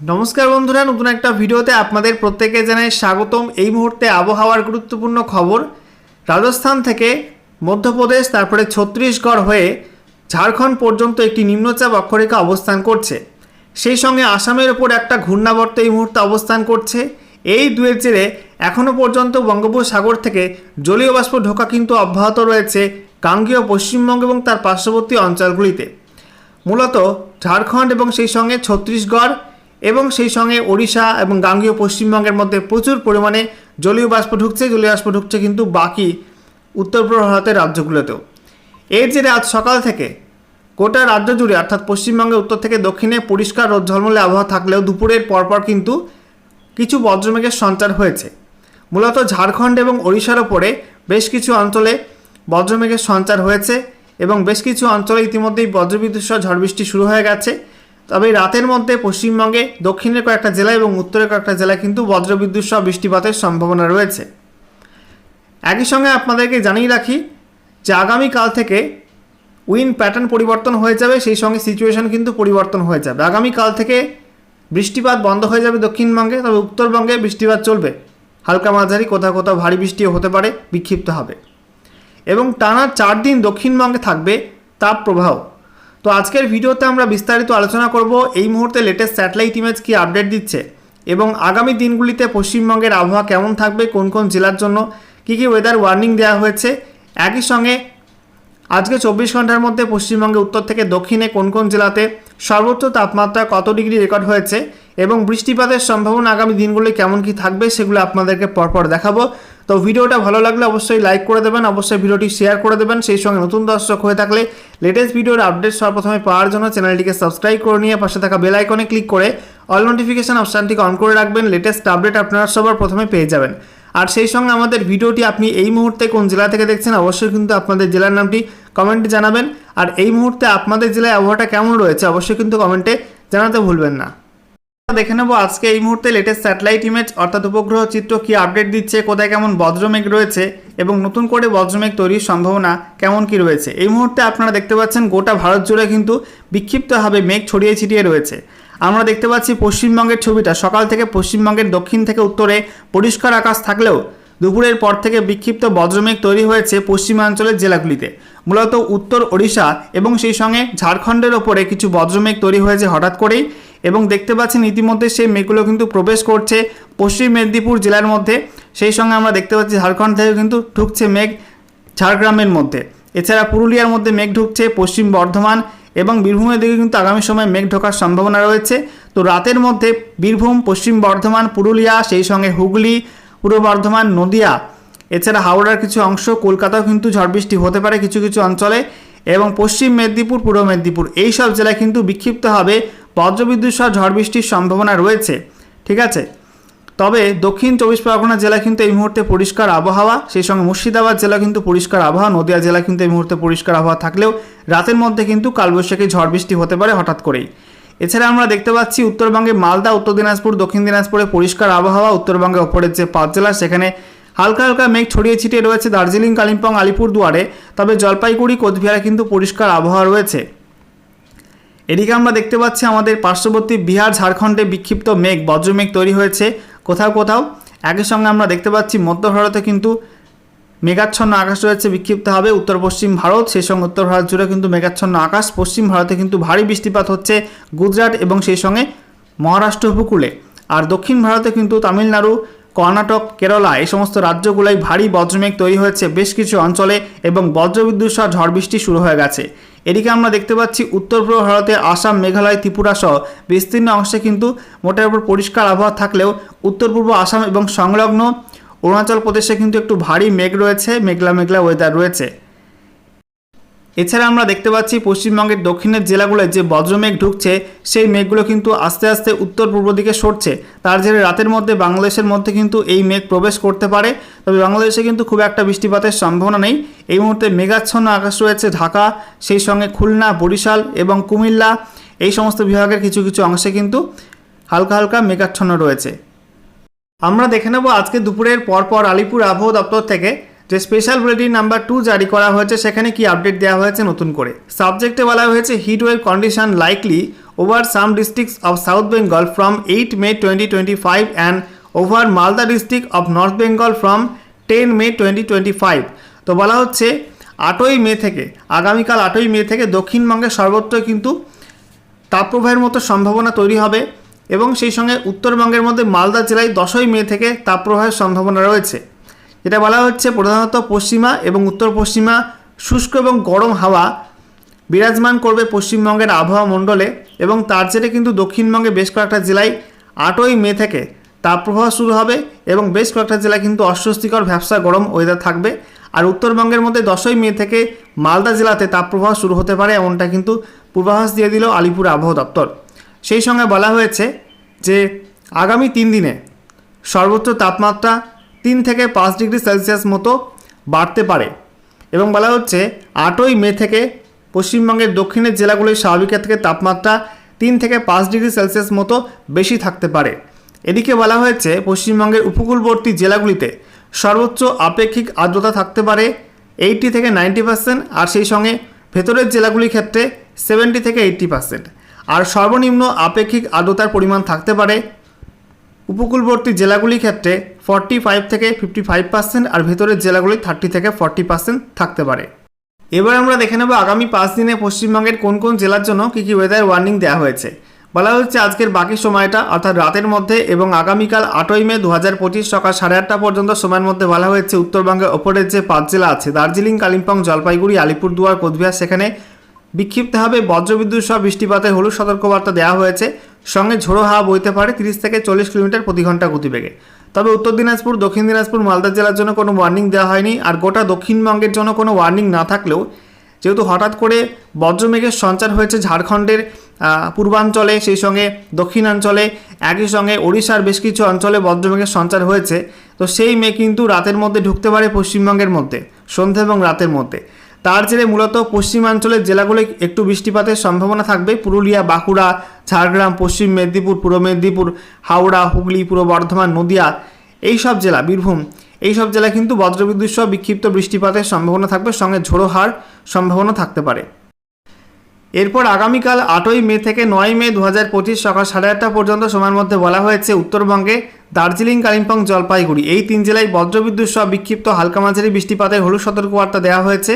নমস্কার বন্ধুরা, নতুন একটা ভিডিওতে আপনাদের প্রত্যেকে জানাই স্বাগতম। এই মুহূর্তে আবহাওয়ার গুরুত্বপূর্ণ খবর, রাজস্থান থেকে মধ্যপ্রদেশ, তারপরে ছত্তিশগড় হয়ে ঝাড়খণ্ড পর্যন্ত একটি নিম্নচাপ অক্ষরেখা অবস্থান করছে। সেই সঙ্গে আসামের ওপর একটা ঘূর্ণাবর্ত এই মুহূর্তে অবস্থান করছে। এই দুয়ের জেরে এখনও পর্যন্ত বঙ্গোপসাগর থেকে জলীয় বাষ্প ঢোকা কিন্তু অব্যাহত রয়েছে গাঙ্গীয়, পশ্চিমবঙ্গ এবং তার পার্শ্ববর্তী অঞ্চলগুলিতে। মূলত ঝাড়খণ্ড এবং সেই সঙ্গে ছত্তিশগড় এবং সেই সঙ্গে ওড়িশা এবং গাঙ্গীয় পশ্চিমবঙ্গের মধ্যে প্রচুর পরিমাণে জলীয় বাষ্প ঢুকছে, জলীয় বাষ্প ঢুকছে কিন্তু বাকি উত্তর পূর্ব ভারতের রাজ্যগুলোতেও। এর জেরে আজ সকাল থেকে গোটা রাজ্য জুড়ে, অর্থাৎ পশ্চিমবঙ্গের উত্তর থেকে দক্ষিণে পরিষ্কার রোদ ঝলমলে আবহাওয়া থাকলেও দুপুরের পরপর কিন্তু কিছু বজ্রমেঘের সঞ্চার হয়েছে। মূলত ঝাড়খণ্ড এবং ওড়িশার ওপরে বেশ কিছু অঞ্চলে বজ্রমেঘের সঞ্চার হয়েছে এবং বেশ কিছু অঞ্চলে ইতিমধ্যেই বজ্রবিদ্যুৎ সহ ঝড় বৃষ্টি শুরু হয়ে গেছে। তবে রাতের মধ্যে পশ্চিমবঙ্গে, দক্ষিণের কয়েকটা জেলা এবং উত্তরের কয়েকটা জেলায় কিন্তু বজ্রবিদ্যুৎ সহ বৃষ্টিপাতের সম্ভাবনা রয়েছে। একই সঙ্গে আপনাদেরকে জানিয়ে রাখি যে আগামীকাল থেকে উইন প্যাটার্ন পরিবর্তন হয়ে যাবে, সেই সঙ্গে সিচুয়েশন কিন্তু পরিবর্তন হয়ে যাবে। আগামীকাল থেকে বৃষ্টিপাত বন্ধ হয়ে যাবে দক্ষিণবঙ্গে, তবে উত্তরবঙ্গে বৃষ্টিপাত চলবে। হালকা মাঝারি, কোথাও কোথাও ভারী বৃষ্টিও হতে পারে, বিক্ষিপ্ত হবে। এবং টানা চার দিন দক্ষিণবঙ্গে থাকবে তাপ প্রবাহ তো আজকের ভিডিওতে আমরা বিস্তারিত আলোচনা করব এই মুহূর্তে লেটেস্ট স্যাটেলাইট ইমেজ কি আপডেট দিচ্ছে এবং আগামী দিনগুলিতে পশ্চিমবঙ্গের আবহাওয়া কেমন থাকবে, কোন কোন জেলার জন্য, কী কী ওয়েদার ওয়ার্নিং দেওয়া হয়েছে, একই সঙ্গে আজকে চব্বিশ ঘণ্টার মধ্যে পশ্চিমবঙ্গে উত্তর থেকে দক্ষিণে কোন কোন জেলাতে সর্বোচ্চ তাপমাত্রা কত ডিগ্রি রেকর্ড হয়েছে এবং বৃষ্টিপাতের সম্ভাবনা আগামী দিনগুলি কেমন কি থাকবে সেগুলো আপনাদেরকে পরপর দেখাবো। তো ভিডিওটা ভালো লাগলে অবশ্যই লাইক করে দেবেন, অবশ্যই ভিডিওটি শেয়ার করে দেবেন। সেই সঙ্গে নতুন দর্শক হয়ে থাকলে লেটেস্ট ভিডিওর আপডেট সর্বপ্রথমে পাওয়ার জন্য চ্যানেলটিকে সাবস্ক্রাইব করে নিয়ে পাশে থাকা বেল আইকনে ক্লিক করে অল নোটিফিকেশান অপশানটিকে অন করে রাখবেন লেটেস্ট আপডেট আপনারা সবার প্রথমে পেয়ে যাবেন। আর সেই সঙ্গে আমাদের ভিডিওটি আপনি এই মুহূর্তে কোন জেলা থেকে দেখছেন, অবশ্যই কিন্তু আপনাদের জেলার নামটি কমেন্টে জানাবেন। আর এই মুহূর্তে আপনাদের জেলায় আবহাওয়াটা কেমন রয়েছে, অবশ্যই কিন্তু কমেন্টে জানাতে ভুলবেন না। দেখে নেব আজকে এই মুহূর্তে লেটেস্ট স্যাটেলাইট ইমেজ অর্থাৎ উপগ্রহ চিত্র কি আপডেট দিচ্ছে, কোথায় কেমন বজ্রমেঘ রয়েছে এবং নতুন করে বজ্রমেঘ তৈরির সম্ভাবনা কেমন কি রয়েছে। এই মুহূর্তে আপনারা দেখতে পাচ্ছেন গোটা ভারত জুড়ে কিন্তু বিক্ষিপ্তভাবে মেঘ ছড়িয়ে ছিটিয়ে রয়েছে। আমরা দেখতে পাচ্ছি পশ্চিমবঙ্গের ছবিটা, সকাল থেকে পশ্চিমবঙ্গের দক্ষিণ থেকে উত্তরে পরিষ্কার আকাশ থাকলেও দুপুরের পর থেকে বিক্ষিপ্ত বজ্রমেঘ তৈরি হয়েছে পশ্চিমাঞ্চলের জেলাগুলিতে। মূলত উত্তর ওড়িশা এবং সেই সঙ্গে ঝাড়খণ্ডের ওপরে কিছু বজ্রমেঘ তৈরি হয়েছে হঠাৎ করেই। এবং দেখতে পাচ্ছেন ইতিমধ্যে সেই মেঘগুলো কিন্তু প্রবেশ করছে পশ্চিম মেদিনীপুর জেলার মধ্যে। সেই সঙ্গে আমরা দেখতে পাচ্ছি ঝাড়খণ্ড থেকে কিন্তু ঢুকছে মেঘ ঝাড়গ্রামের মধ্যে। এছাড়া পুরুলিয়ার মধ্যে মেঘ ঢুকছে, পশ্চিম বর্ধমান এবং বীরভূমের দিকে কিন্তু আগামী সময় মেঘ ঢোকার সম্ভাবনা রয়েছে। তো রাতের মধ্যে বীরভূম, পশ্চিম বর্ধমান, পুরুলিয়া, সেই সঙ্গে হুগলি, পূর্ব বর্ধমান, নদিয়া, এছাড়া হাওড়ার কিছু অংশ, কলকাতাও কিন্তু ঝড় বৃষ্টি হতে পারে কিছু কিছু অঞ্চলে এবং পশ্চিম মেদিনীপুর, পূর্ব মেদিনীপুর এই সব জেলায় কিন্তু বিক্ষিপ্তভাবে বজ্রবিদ্যুৎ সহ ঝড় বৃষ্টির সম্ভাবনা রয়েছে। ঠিক আছে? তবে দক্ষিণ চব্বিশ পরগনা জেলা কিন্তু এই মুহূর্তে পরিষ্কার আবহাওয়া, সেই সঙ্গে মুর্শিদাবাদ জেলা কিন্তু পরিষ্কার আবহাওয়া, নদিয়া জেলা কিন্তু এই মুহূর্তে পরিষ্কার আবহাওয়া থাকলেও রাতের মধ্যে কিন্তু কালবৈশাখী ঝড় বৃষ্টি হতে পারে হঠাৎ করেই। এছাড়া আমরা দেখতে পাচ্ছি উত্তরবঙ্গে মালদা, উত্তর দিনাজপুর, দক্ষিণ দিনাজপুরে পরিষ্কার আবহাওয়া, উত্তরবঙ্গে ওপরের যে পাঁচ জেলা সেখানে হালকা হালকা মেঘ ছড়িয়ে ছিটিয়ে রয়েছে দার্জিলিং, কালিম্পং আলিপুর দুয়ারে তবে জলপাইগুড়ি, কোচবিহারে কিন্তু পরিষ্কার আবহাওয়া রয়েছে। এদিকে আমরা দেখতে পাচ্ছি আমাদের পার্শ্ববর্তী বিহার, ঝাড়খণ্ডে বিক্ষিপ্ত মেঘ, বজ্রমেঘ তৈরি হয়েছে। কোথাও কোথাও। একই সঙ্গে আমরা দেখতে পাচ্ছি মধ্য ভারতে কিন্তু মেঘাচ্ছন্ন আকাশ রয়েছে বিক্ষিপ্ত হবে উত্তর পশ্চিম ভারত, সেই সঙ্গে উত্তর ভারত জুড়ে কিন্তু মেঘাচ্ছন্ন আকাশ। পশ্চিম ভারতে কিন্তু ভারী বৃষ্টিপাত হচ্ছে গুজরাট এবং সেই সঙ্গে মহারাষ্ট্র উপকূলে। আর দক্ষিণ ভারতে কিন্তু তামিলনাড়ু, কর্ণাটক, কেরালা এই সমস্ত রাজ্যগুলোয় ভারী বজ্রমেঘ তৈরি হয়েছে বেশ কিছু অঞ্চলে এবং বজ্রবিদ্যুৎ সহ ঝড় বৃষ্টি শুরু হয়ে গেছে। এদিকে আমরা দেখতে পাচ্ছি উত্তর পূর্ব ভারতে আসাম, মেঘালয়, ত্রিপুরা সহ বিস্তীর্ণ অংশে কিন্তু মোটের উপর পরিষ্কার আবহাওয়া থাকলেও উত্তর পূর্ব আসাম এবং সংলগ্ন অরুণাচল প্রদেশে কিন্তু একটু ভারী মেঘ রয়েছে মেঘলা মেঘলা ওয়েদার রয়েছে। এছাড়া আমরা দেখতে পাচ্ছি পশ্চিমবঙ্গের দক্ষিণের জেলাগুলোয় যে বজ্রমেঘ ঢুকছে, সেই মেঘগুলো কিন্তু আস্তে আস্তে উত্তর পূর্ব দিকে সরছে। তার জেরে রাতের মধ্যে বাংলাদেশের মধ্যে কিন্তু এই মেঘ প্রবেশ করতে পারে। তবে বাংলাদেশে কিন্তু খুব একটা বৃষ্টিপাতের সম্ভাবনা নেই। এই মুহূর্তে মেঘাচ্ছন্ন আকাশ রয়েছে ঢাকা, সেই সঙ্গে খুলনা, বরিশাল এবং কুমিল্লা। এই সমস্ত বিভাগের কিছু কিছু অংশে কিন্তু হালকা হালকা মেঘাচ্ছন্ন রয়েছে। আমরা দেখে নেব আজকে দুপুরের পরপর আলিপুর আবহাওয়া দপ্তর থেকে যে স্পেশাল বুলেটিন নাম্বার টু জারি করা হয়েছে, সেখানে কি আপডেট দেওয়া হয়েছে নতুন করে? সাবজেক্টে বলা হয়েছে heat wave condition likely over some districts of south Bengal from eight May twenty twenty five and over Malda district of north Bengal from ten May twenty twenty five তো বলা হচ্ছে, আটই মে থেকে, আগামীকাল আটই মে থেকে দক্ষিণবঙ্গের সর্বত্র কিন্তু তাপপ্রবাহের মতো সম্ভাবনা তৈরি হবে এবং সেই সঙ্গে উত্তরবঙ্গের মধ্যে মালদা জেলায় দশই মে থেকে তাপপ্রবাহের সম্ভাবনা রয়েছে। যেটা বলা হচ্ছে প্রধানত পশ্চিমা এবং উত্তর পশ্চিমা, শুষ্ক এবং গরম হাওয়া বিরাজমান করবে পশ্চিমবঙ্গের আবহাওয়া মণ্ডলে এবং তার জেরে কিন্তু দক্ষিণবঙ্গে বেশ কয়েকটা জেলায় আটই মে থেকে তাপপ্রবাহ শুরু হবে এবং বেশ কয়েকটা জেলায় কিন্তু অস্বস্তিকর ভ্যাবসা গরম ওয়েদার থাকবে। আর উত্তরবঙ্গের মধ্যে দশই মে থেকে মালদা জেলাতে তাপপ্রবাহ শুরু হতে পারে এমনটা কিন্তু পূর্বাভাস দিয়ে দিল আলিপুর আবহাওয়া দপ্তর। সেই সঙ্গে বলা হয়েছে যে আগামী তিন দিনে সর্বোচ্চ তাপমাত্রা তিন থেকে পাঁচ ডিগ্রি সেলসিয়াস মতো বাড়তে পারে। এবং বলা হচ্ছে, আটই মে থেকে পশ্চিমবঙ্গের দক্ষিণের জেলাগুলির স্বাভাবিকের থেকে তাপমাত্রা তিন থেকে পাঁচ ডিগ্রি সেলসিয়াস মতো বেশি থাকতে পারে। এদিকে বলা হয়েছে, পশ্চিমবঙ্গের উপকূলবর্তী জেলাগুলিতে সর্বোচ্চ আপেক্ষিক আর্দ্রতা থাকতে পারে এইটি থেকে নাইনটি পার্সেন্ট আর সেই সঙ্গে ভেতরের জেলাগুলির ক্ষেত্রে সেভেন্টি থেকে এইট্টি পার্সেন্ট। আর সর্বনিম্ন আপেক্ষিক আর্দ্রতার পরিমাণ থাকতে পারে। উপকূলবর্তী জেলাগুলির ক্ষেত্রে ফর্টি ফাইভ থেকে ফিফটি ফাইভ পার্সেন্ট আর ভেতরের জেলাগুলি থার্টি থেকে ফর্টি পার্সেন্ট থাকতে পারে। এবার আমরা দেখে নেব আগামী পাঁচ দিনে পশ্চিমবঙ্গের কোন কোন জেলার জন্য কী কী ওয়েদার ওয়ার্নিং দেওয়া হয়েছে। বলা হচ্ছে আজকের বাকি সময়টা, অর্থাৎ রাতের মধ্যে এবং আগামীকাল আটই মে দু হাজার পঁচিশ সকাল সাড়ে আটটা পর্যন্ত সময়ের মধ্যে বলা হয়েছে উত্তরবঙ্গের ওপরের যে পাঁচ জেলা আছে, দার্জিলিং, কালিম্পং, জলপাইগুড়ি, আলিপুরদুয়ার, কোচবিহার, সেখানে বিক্ষিপ্তভাবে বজ্রবিদ্যুৎ সহ বৃষ্টিপাতের হলুদ সতর্কবার্তা দেওয়া হয়েছে। সঙ্গে ঝোড়ো হাওয়া বইতে পারে তিরিশ থেকে চল্লিশ কিলোমিটার প্রতি ঘণ্টা গতিবেগে। তবে উত্তর দিনাজপুর, দক্ষিণ দিনাজপুর, মালদা জেলার জন্য কোনো ওয়ার্নিং দেওয়া হয়নি আর গোটা দক্ষিণবঙ্গের জন্য কোনো ওয়ার্নিং না থাকলেও যেহেতু হঠাৎ করে বজ্রমেঘের সঞ্চার হয়েছে ঝাড়খণ্ডের পূর্বাঞ্চলে, সেই সঙ্গে দক্ষিণাঞ্চলে, একই সঙ্গে ওড়িশার বেশ কিছু অঞ্চলে বজ্রমেঘের সঞ্চার হয়েছে। তো সেই মেঘ কিন্তু রাতের মধ্যে ঢুকতে পারে পশ্চিমবঙ্গের মধ্যে, সন্ধ্যা এবং রাতের মধ্যে। তার জেরে মূলত পশ্চিমাঞ্চলের জেলাগুলো একটু বৃষ্টিপাতের সম্ভাবনা থাকবে। পুরুলিয়া, বাঁকুড়া, ঝাড়গ্রাম, পশ্চিম মেদিনীপুর, পূর্ব মেদিনীপুর, হাওড়া, হুগলি, পূর্ব বর্ধমান, নদিয়া এই সব জেলা, বীরভূম এই সব জেলায় কিন্তু বজ্রবিদ্যুৎ সহ বিক্ষিপ্ত বৃষ্টিপাতের সম্ভাবনা থাকবে। সঙ্গে ঝোড়ো হার সম্ভাবনা থাকতে পারে। এরপর আগামীকাল আটই মে থেকে নয় মে দু হাজার পঁচিশ সকাল সাড়ে আটটা পর্যন্ত সময়ের মধ্যে বলা হয়েছে উত্তরবঙ্গে দার্জিলিং, কালিম্পং, জলপাইগুড়ি। এই তিন জেলায় বজ্রবিদ্যুৎ সহ বিক্ষিপ্ত হালকা মাঝারি বৃষ্টিপাতের হলুদ সতর্কবার্তা দেওয়া হয়েছে।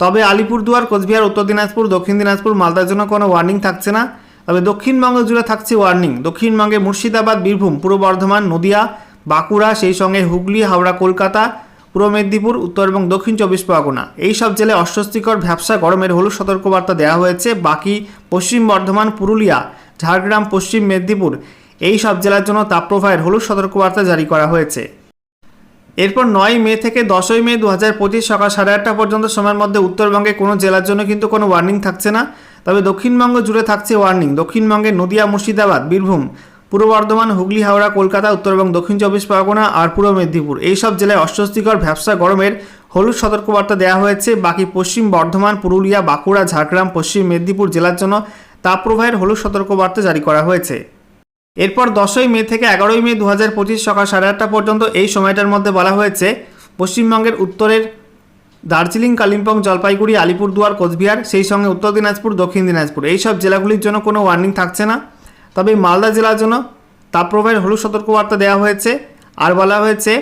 তবে আলিপুরদুয়ার, কোচবিহার, উত্তর দিনাজপুর, দক্ষিণ দিনাজপুর, মালদার জন্য কোনো ওয়ার্নিং থাকছে না। তবে দক্ষিণবঙ্গ জুড়ে থাকছে ওয়ার্নিং দক্ষিণবঙ্গে মুর্শিদাবাদ, বীরভূম, পূর্ব বর্ধমান, নদিয়া, বাঁকুড়া, সেই সঙ্গে হুগলি, হাওড়া, কলকাতা, পূর্ব মেদিনীপুর, উত্তর এবং দক্ষিণ চব্বিশ পরগনা। এই সব জেলায় অস্বস্তিকর ভ্যাবসা গরমের হলুদ সতর্কবার্তা দেওয়া হয়েছে। বাকি পশ্চিম বর্ধমান, পুরুলিয়া, ঝাড়গ্রাম, পশ্চিম মেদিনীপুর, এই সব জেলার জন্য তাপপ্রবাহের হলুদ সতর্কবার্তা জারি করা হয়েছে। এরপর নয় মে থেকে দশই মে দু হাজার পঁচিশ সকাল সাড়ে আটটা পর্যন্ত সময়ের মধ্যে উত্তরবঙ্গে কোনো জেলার জন্য কিন্তু কোনো ওয়ার্নিং থাকছে না। তবে দক্ষিণবঙ্গ জুড়ে থাকছে ওয়ার্নিং দক্ষিণবঙ্গে নদিয়া, মুর্শিদাবাদ, বীরভূম, পূর্ব বর্ধমান, হুগলি, হাওড়া, কলকাতা উত্তর এবং দক্ষিণ চব্বিশ পরগনা আর পূর্ব মেদিনীপুর। এই সব জেলায় অস্বস্তিকর ভ্যাবসা গরমের হলুদ সতর্কবার্তা দেওয়া হয়েছে। বাকি পশ্চিম বর্ধমান, পুরুলিয়া, বাঁকুড়া, ঝাড়গ্রাম, পশ্চিম মেদিনীপুর জেলার জন্য তাপপ্রবাহের হলুদ সতর্কবার্তা জারি করা হয়েছে। এরপর দশই মে থেকে এগারোই মে দু হাজার পঁচিশ সকাল সাড়ে আটটা পর্যন্ত এই সময়টার মধ্যে বলা হয়েছে, পশ্চিমবঙ্গের উত্তরের দার্জিলিং, কালিম্পং, জলপাইগুড়ি, আলিপুরদুয়ার, কোচবিহার, সেই সঙ্গে উত্তর দিনাজপুর, দক্ষিণ দিনাজপুর। এই সব জেলাগুলির জন্য কোনো ওয়ার্নিং থাকছে না। তবে মালদা জেলার জন্য তাপপ্রবাহের হলুদ সতর্কবার্তা দেওয়া হয়েছে। আর বলা হয়েছে,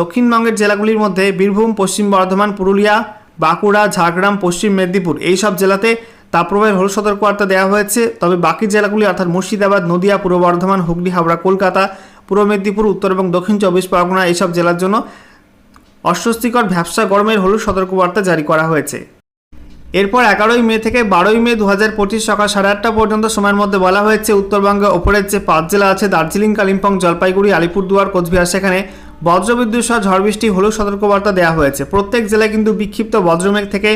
দক্ষিণবঙ্গের জেলাগুলির মধ্যে বীরভূম, পশ্চিম বর্ধমান, পুরুলিয়া, বাঁকুড়া, ঝাড়গ্রাম, পশ্চিম মেদিনীপুর এই সব জেলাতে তাপপ্রবাহের হলুদ সতর্কবার্তা দেওয়া হয়েছে। তবে বাকি জেলাগুলি, অর্থাৎ মুর্শিদাবাদ, নদিয়া, পূর্ব বর্ধমান, হুগলি, হাওড়া, কলকাতা, পূর্ব মেদিনীপুর, উত্তর এবং দক্ষিণ চব্বিশ পরগনা এইসব জেলার জন্য অস্বস্তিকর ভ্যাবসা গরমের হলুদ সতর্কবার্তা জারি করা হয়েছে। এরপর এগারোই মে থেকে বারোই মে দু হাজার পঁচিশ সকাল সাড়ে আটটা পর্যন্ত সময়ের মধ্যে বলা হয়েছে, উত্তরবঙ্গে ওপরের যে পাঁচ জেলা আছে, দার্জিলিং, কালিম্পং, জলপাইগুড়ি, আলিপুরদুয়ার, কোচবিহার, সেখানে বজ্রবিদ্যুৎ সহ ঝড় বৃষ্টি হলুদ সতর্কবার্তা দেওয়া হয়েছে। প্রত্যেক জেলায় কিন্তু বিক্ষিপ্ত বজ্রমেঘ থেকে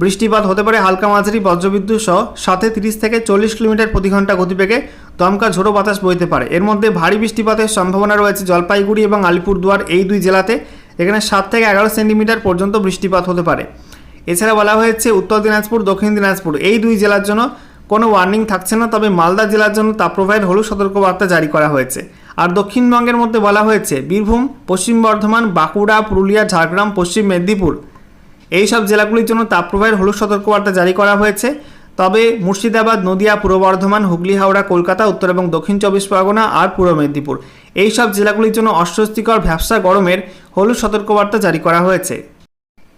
বৃষ্টিপাত হতে পারে হালকা মাঝারি বজ্রবিদ্যুৎ সহ সাথে তিরিশ থেকে চল্লিশ কিলোমিটার প্রতি ঘণ্টা গতিবেগে দমকা ঝোড়ো বাতাস বইতে পারে। এর মধ্যে ভারী বৃষ্টিপাতের সম্ভাবনা রয়েছে জলপাইগুড়ি এবং আলিপুরদুয়ার এই দুই জেলাতে। এখানে সাত থেকে এগারো সেন্টিমিটার পর্যন্ত বৃষ্টিপাত হতে পারে। এছাড়া বলা হয়েছে উত্তর দিনাজপুর, দক্ষিণ দিনাজপুর এই দুই জেলার জন্য কোনো ওয়ার্নিং থাকছে না, তবে মালদা জেলার জন্য তাপপ্রবাহের হলুদ সতর্কবার্তা জারি করা হয়েছে। আর দক্ষিণবঙ্গের মধ্যে বলা হয়েছে, বীরভূম, পশ্চিম বর্ধমান, বাঁকুড়া, পুরুলিয়া, ঝাড়গ্রাম, পশ্চিম মেদিনীপুর এই সব জেলাগুলির জন্য তাপপ্রবাহের হলুদ সতর্কবার্তা জারি করা হয়েছে। তবে মুর্শিদাবাদ, নদিয়া, পূর্ব বর্ধমান, হুগলি, হাওড়া, কলকাতা, উত্তর এবং দক্ষিণ চব্বিশ পরগনা আর পূর্ব মেদিনীপুর। এই সব জেলাগুলির জন্য অস্বস্তিকর ভ্যাবসা গরমের হলুদ সতর্কবার্তা জারি করা হয়েছে।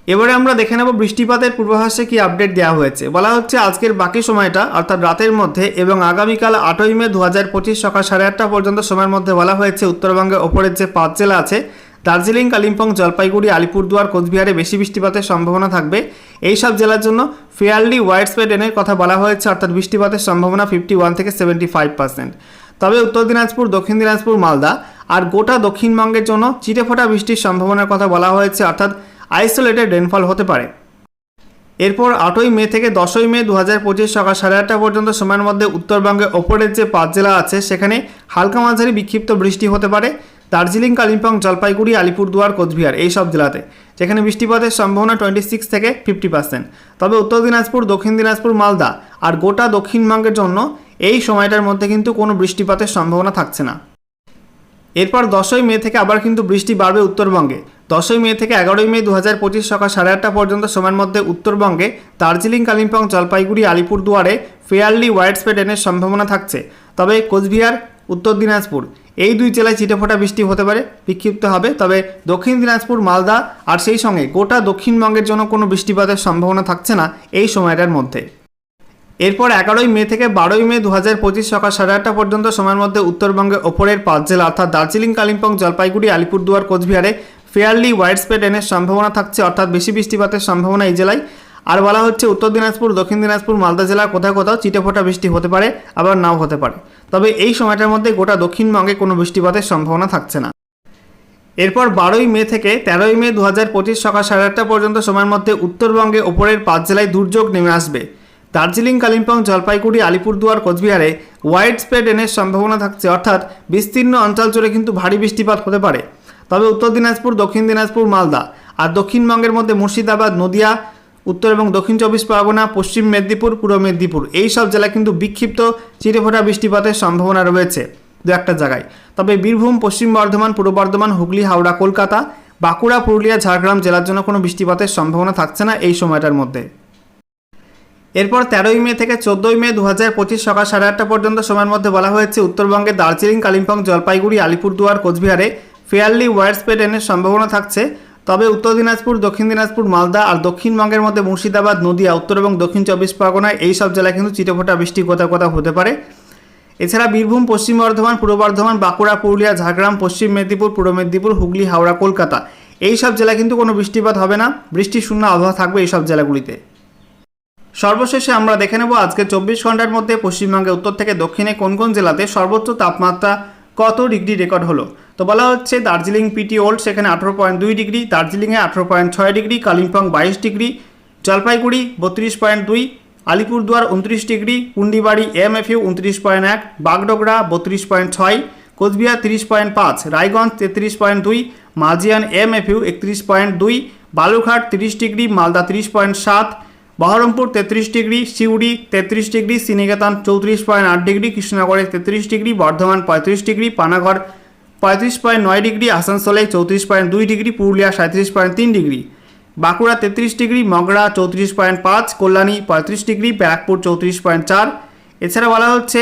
এবারে আমরা দেখে নেব বৃষ্টিপাতের পূর্বাভাসে কি আপডেট দেওয়া হয়েছে। বলা হচ্ছে আজকের বাকি সময়টা, অর্থাৎ রাতের মধ্যে এবং আগামীকাল আটই মে দু হাজার পঁচিশ সকাল সাড়ে আটটা পর্যন্ত সময়ের মধ্যে বলা হয়েছে, উত্তরবঙ্গের ওপরের যে পাঁচ জেলা আছে দার্জিলিং, কালিম্পং, জলপাইগুড়ি, আলিপুরদুয়ার, কোচবিহারে বেশি বৃষ্টিপাতের সম্ভাবনা থাকবে। এই সব জেলার জন্য ফেয়ারলি ওয়াইড এনের কথা বলা হয়েছে, অর্থাৎ বৃষ্টিপাতের সম্ভাবনা ফিফটি ওয়ান থেকে সেভেন্টি ফাইভ পার্সেন্ট তবে উত্তর দিনাজপুর, দক্ষিণ দিনাজপুর, মালদা আর গোটা দক্ষিণবঙ্গের জন্য চিটেফোঁটা বৃষ্টির সম্ভাবনার কথা বলা হয়েছে, অর্থাৎ আইসোলেটেড রেনফল হতে পারে। এরপর আটই মে থেকে দশই মে দু হাজার পঁচিশ সকাল সাড়ে আটটা পর্যন্ত সময়ের মধ্যে উত্তরবঙ্গের ওপরের যে পাঁচ জেলা আছে, সেখানে হালকা মাঝারি বিক্ষিপ্ত বৃষ্টি হতে পারে। দার্জিলিং, কালিম্পং, জলপাইগুড়ি, আলিপুরদুয়ার, কোচবিহার এই সব জেলাতে, যেখানে বৃষ্টিপাতের সম্ভাবনা টোয়েন্টি সিক্স থেকে ফিফটি পার্সেন্ট তবে উত্তর দিনাজপুর, দক্ষিণ দিনাজপুর, মালদা আর গোটা দক্ষিণবঙ্গের জন্য এই সময়টার মধ্যে কিন্তু কোনো বৃষ্টিপাতের সম্ভাবনা থাকছে না। এরপর দশই মে থেকে আবার কিন্তু বৃষ্টি বাড়বে উত্তরবঙ্গে। দশই মে থেকে এগারোই মে দু হাজার পঁচিশ সকাল সাড়ে আটটা পর্যন্ত সময়ের মধ্যে উত্তরবঙ্গে দার্জিলিং, কালিম্পং, জলপাইগুড়ি, আলিপুরদুয়ারে ফেয়ারলি ওয়াইড স্প্রেড এনের সম্ভাবনা থাকছে। তবে কোচবিহার, উত্তর দিনাজপুর এই দুই জেলায় চিটেফোঁটা বৃষ্টি হতে পারে, বিক্ষিপ্ত হবে। তবে দক্ষিণ দিনাজপুর, মালদা আর সেই সঙ্গে গোটা দক্ষিণবঙ্গের জন্য কোনো বৃষ্টিপাতের সম্ভাবনা থাকছে না এই সময়টার মধ্যে। এরপর এগারোই মে থেকে বারোই মে দু হাজার পঁচিশ সকাল সাড়ে আটটা পর্যন্ত সময়ের মধ্যে উত্তরবঙ্গের ওপরের পাঁচ জেলা অর্থাৎ দার্জিলিং, কালিম্পং, জলপাইগুড়ি, আলিপুরদুয়ার, কোচবিহারে ফেয়ারলি ওয়াইড স্প্রেড এনের সম্ভাবনা থাকছে, অর্থাৎ বেশি বৃষ্টিপাতের সম্ভাবনা এই জেলায়। আর বলা হচ্ছে উত্তর দিনাজপুর, দক্ষিণ দিনাজপুর, মালদা জেলার কোথাও কোথাও চিটেফোঁটা বৃষ্টি হতে পারে, আবার নাও হতে পারে। তবে এই সময়টার মধ্যে গোটা দক্ষিণবঙ্গে কোনো বৃষ্টিপাতের সম্ভাবনা থাকছে না। এরপর বারোই মে থেকে তেরোই মে দু হাজার পঁচিশ সকাল সাড়ে আটটা পর্যন্ত সময়ের মধ্যে উত্তরবঙ্গে ওপরের পাঁচ জেলায় দুর্যোগ নেমে আসবে। দার্জিলিং, কালিম্পং, জলপাইগুড়ি, আলিপুরদুয়ার, কোচবিহারে ওয়াইড স্প্রেড এনের সম্ভাবনা থাকছে, অর্থাৎ বিস্তীর্ণ অঞ্চল জুড়ে কিন্তু ভারী বৃষ্টিপাত হতে পারে। তবে উত্তর দিনাজপুর, দক্ষিণ দিনাজপুর, মালদা আর দক্ষিণবঙ্গের মধ্যে মুর্শিদাবাদ, নদিয়া উত্তর এবং দক্ষিণ চব্বিশ পরগনা, পশ্চিম মেদিনীপুর, পূর্ব মেদিনীপুর। এই সব জেলায় কিন্তু বিক্ষিপ্ত চিরেফোটা বৃষ্টিপাতের সম্ভাবনা রয়েছে দু একটা জায়গায়। তবে বীরভূম, পশ্চিম বর্ধমান, পূর্ব বর্ধমান, হুগলি, হাওড়া, কলকাতা, বাঁকুড়া, পুরুলিয়া, ঝাড়গ্রাম জেলার জন্য কোনো বৃষ্টিপাতের সম্ভাবনা থাকছে না এই সময়টার মধ্যে। এরপর তেরোই মে থেকে চোদ্দোই মে দু হাজার পঁচিশ সকাল সাড়ে আটটা পর্যন্ত সময়ের মধ্যে বলা হয়েছে, উত্তরবঙ্গে দার্জিলিং, কালিম্পং, জলপাইগুড়ি, আলিপুরদুয়ার, কোচবিহারে ফেয়ারলি ওয়াইড স্প্রেড এনের সম্ভাবনা থাকছে। তবে উত্তর দিনাজপুর, দক্ষিণ দিনাজপুর, মালদা আর দক্ষিণবঙ্গের মধ্যে মুর্শিদাবাদ, নদীয়া, উত্তর এবং দক্ষিণ চব্বিশ পরগনায় এই সব জেলায় কিন্তু চিটেফোঁটা, বৃষ্টি কোথাও কোথাও হতে পারে। এছাড়া বীরভূম, পশ্চিম বর্ধমান, পূর্ব বর্ধমান, বাঁকুড়া, পুরুলিয়া, ঝাড়গ্রাম, পশ্চিম মেদিনীপুর, পূর্ব মেদিনীপুর, হুগলি, হাওড়া, কলকাতা, এই সব জেলায় কিন্তু কোনো বৃষ্টিপাত হবে না। বৃষ্টি শূন্য আবহাওয়া থাকবে এই সব জেলাগুলিতে। সর্বশেষে আমরা দেখে নেব আজকে চব্বিশ ঘণ্টার মধ্যে পশ্চিমবঙ্গের উত্তর থেকে দক্ষিণে কোন কোন জেলাতে সর্বোচ্চ তাপমাত্রা কত ডিগ্রি রেকর্ড হলো? তো বলা হচ্ছে দার্জিলিং পিটি ওল্ড সেখানে আঠেরো পয়েন্ট দুই ডিগ্রি, দার্জিলিংয়ে আঠেরো পয়েন্ট ছয় ডিগ্রি, কালিম্পং বাইশ ডিগ্রি, জলপাইগুড়ি বত্রিশ পয়েন্ট দুই, আলিপুরদুয়ার উনত্রিশ degree Kundibari M F U উনত্রিশ পয়েন্ট এক, বাগডোগরা বত্রিশ পয়েন্ট ছয়, কোচবিহার তিরিশ পয়েন্ট পাঁচ, রায়গঞ্জ তেত্রিশ পয়েন্ট দুই, মাঝিয়ান এম এফ ইউ একত্রিশ পয়েন্ট দুই বালুঘাট তিরিশ ডিগ্রি, মালদা তিরিশ পয়েন্ট সাত বহরমপুর তেত্রিশ ডিগ্রি, সিউড়ি তেত্রিশ ডিগ্রি শ্রীনিকেতন চৌত্রিশ পয়েন্ট আট ডিগ্রি, কৃষ্ণনগরে তেত্রিশ ডিগ্রি, বর্ধমান পঁয়ত্রিশ ডিগ্রি, পানাগড় পঁয়ত্রিশ পয়েন্ট নয় ডিগ্রি, আসানসোলে চৌত্রিশ পয়েন্ট দুই ডিগ্রি, পুরুলিয়া সাঁত্রিশ পয়েন্ট তিন ডিগ্রি, বাঁকুড়া তেত্রিশ ডিগ্রি মগড়া চৌত্রিশ পয়েন্ট পাঁচ, কল্যাণী পঁয়ত্রিশ ডিগ্রি, ব্যারাকপুর চৌত্রিশ পয়েন্ট চার। এছাড়া বলা হচ্ছে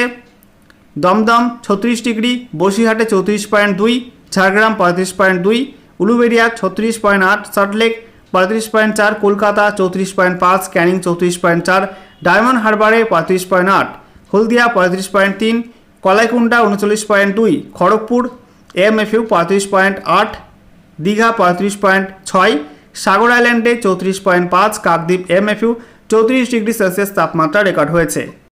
দমদম ছত্রিশ ডিগ্রি, বসিরহাটে চৌত্রিশ পয়েন্ট দুই, ঝাড়গ্রাম পঁয়ত্রিশ পয়েন্ট দুই, উলুবেড়িয়া ছত্রিশ পয়েন্ট আট, সল্টলেক পঁয়ত্রিশ পয়েন্ট চার, কলকাতা চৌত্রিশ পয়েন্ট পাঁচ, ক্যানিং চৌত্রিশ পয়েন্ট চার, ডায়মন্ড হারবারে পঁয়ত্রিশ পয়েন্ট আট, হলদিয়া পঁয়ত্রিশ পয়েন্ট তিন কলাইকুণ্ডা উনচল্লিশ পয়েন্ট দুই, খড়গপুর এম এফ ইউ পঁয়ত্রিশ পয়েন্ট আট, দীঘা পঁয়ত্রিশ পয়েন্ট ছয়, সাগর আইল্যান্ডে চৌত্রিশ পয়েন্ট পাঁচ, কাকদ্বীপ এম এফ ইউ চৌত্রিশ ডিগ্রি সেলসিয়াস তাপমাত্রা রেকর্ড হয়েছে।